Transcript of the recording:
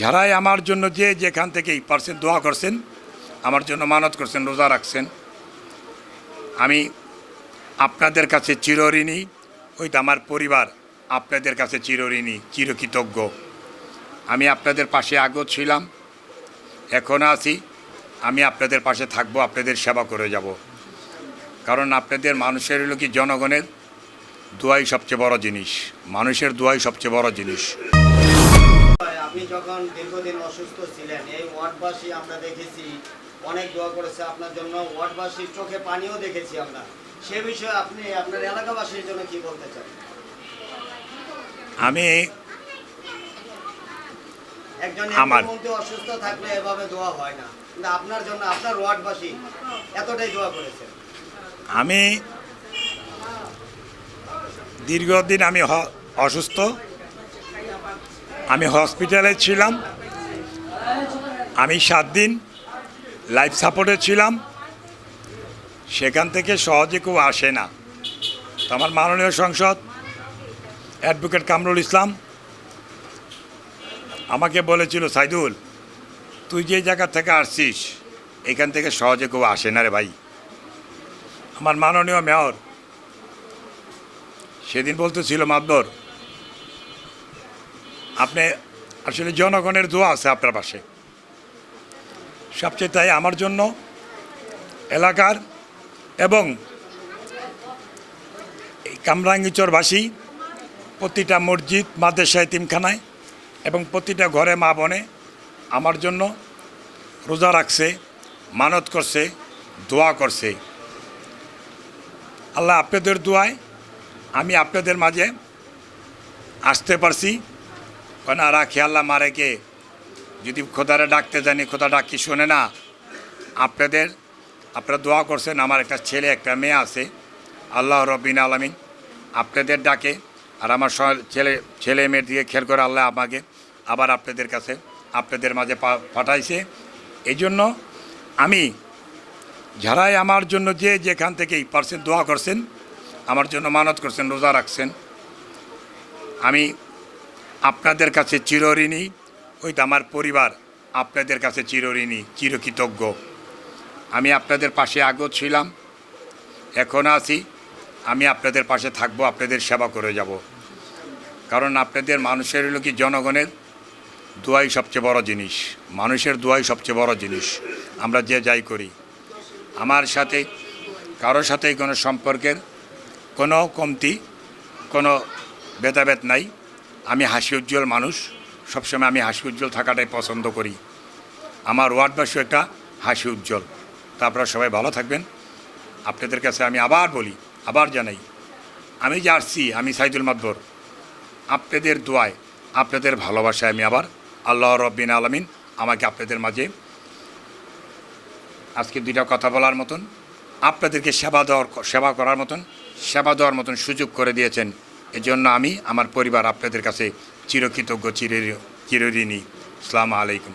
যারাই আমার জন্য যে যেখান থেকেই পারছেন দোয়া করছেন, আমার জন্য মানত করছেন, রোজা রাখছেন। আমি আপনাদের কাছে চিরঋণী ওইটা আমার পরিবার আপনাদের কাছে চিরঋণী, চিরকৃতজ্ঞ। আমি আপনাদের পাশে আগত ছিলাম এখনও আছি, আমি আপনাদের পাশে থাকব, আপনাদের সেবা করে যাব। কারণ আপনাদের মানুষের হলো কি জনগণের দোয়াই সবচেয়ে বড় জিনিস। মানুষের দোয়াই সবচেয়ে বড় জিনিস। যখন দীর্ঘদিন অসুস্থ ছিলেন এই ওয়ার্ডবাসী আমরা দেখেছি অনেক দোয়া করেছে আপনার জন্য। ওয়ার্ডবাসীর চোখে পানিও দেখেছি আমরা। সে বিষয়ে আপনি আপনার এলাকাবাসীর জন্য কি বলতে চান? আমি একজন মন্ত্রী অসুস্থ থাকলে এভাবে দোয়া হয় না। কিন্তু আপনার জন্য আপনার ওয়ার্ডবাসী এতটাই দোয়া করেছে। আমি দীর্ঘদিন আমি অসুস্থ। আমি হসপিটালে ছিলাম। আমি সাত দিন লাইফ সাপোর্টে ছিলাম। সেখান থেকে সহজে কেউ আসে না। তো আমার মাননীয় সংসদ অ্যাডভোকেট কামরুল ইসলাম, আমাকে বলেছিল, সাইদুল, তুই যে জায়গা থেকে আসছিস, এখান থেকে সহজে কেউ আসে না রে ভাই। আমার মাননীয় মেয়র সেদিন বলতেছিল, মাতবর আপনি আসলে জনগণের দোয়া আছে আপনার পাশে। সবচেয়ে তাই আমার জন্য এলাকার এবং এই কামরাঙ্গিচরবাসী প্রতিটা মসজিদ মাদ্রাসা তিমখানায় এবং প্রতিটা ঘরে মা বনে আমার জন্য রোজা রাখছে, মানত করছে, দোয়া করছে। আল্লাহ আপনাদের দোয়ায় আমি আপনাদের মাঝে আসতে পারছি। কারণ রাখি, আল্লাহ মারেকে যদি খোদারে ডাকতে জানি, খোদা ডাকি, শোনে না। আপনাদের, আপনারা দোয়া করছেন, আমার একটা ছেলে, একটা মেয়ে আছে। আল্লাহ রবিন আলমিন আপনাদের ডাকে, আর আমার ছেলে ছেলে মেয়ের দিকে খেয়াল করে আল্লাহ আমাকে আবার আপনাদের কাছে, আপনাদের মাঝে পাঠাইছে। এই জন্য আমি, যারাই আমার জন্য যে যেখান থেকেই পারছেন দোয়া করছেন, আমার জন্য মানত করছেন, রোজা রাখছেন, আমি আপনাদের কাছে চিরঋণী ওইটা আমার পরিবার আপনাদের কাছে চিরঋণী, চিরকৃতজ্ঞ। আমি আপনাদের পাশে আগত ছিলাম এখনও আছি, আমি আপনাদের পাশে থাকব, আপনাদের সেবা করে যাব। কারণ আপনাদের মানুষের হলো কি জনগণের দোয়াই সবচেয়ে বড় জিনিস। মানুষের দোয়াই সবচেয়ে বড় জিনিস। আমরা যে যাই করি। আমার সাথে কারোর সাথেই কোনো সম্পর্কের কোনো কমতি, কোনো ভেদাভেদ নাই। আমি হাসি উজ্জ্বল মানুষ। সবসময় আমি হাসি উজ্জ্বল থাকাটাই পছন্দ করি। আমার ওয়ার্ডবাসী একটা হাসি উজ্জ্বল। তা আপনারা সবাই ভালো থাকবেন। আপনাদের কাছে আমি আবার বলি, আবার জানাই, আমি যে আসছি, আমি সাইদুল মাদবর আপনাদের দোয়ায়, আপনাদের ভালোবাসায় আমি আবার আল্লাহ রব্বিন আলমিন আমাকে আপনাদের মাঝে আজকে দুইটা কথা বলার মতন, আপনাদেরকে সেবা দেওয়ার, সেবা করার মতন, সেবা দেওয়ার মতন সুযোগ করে দিয়েছেন। এজন্য আমি আমার পরিবার আপনাদের কাছে চিরকৃতজ্ঞ চির চিরঋণী। আসসালামু আলাইকুম।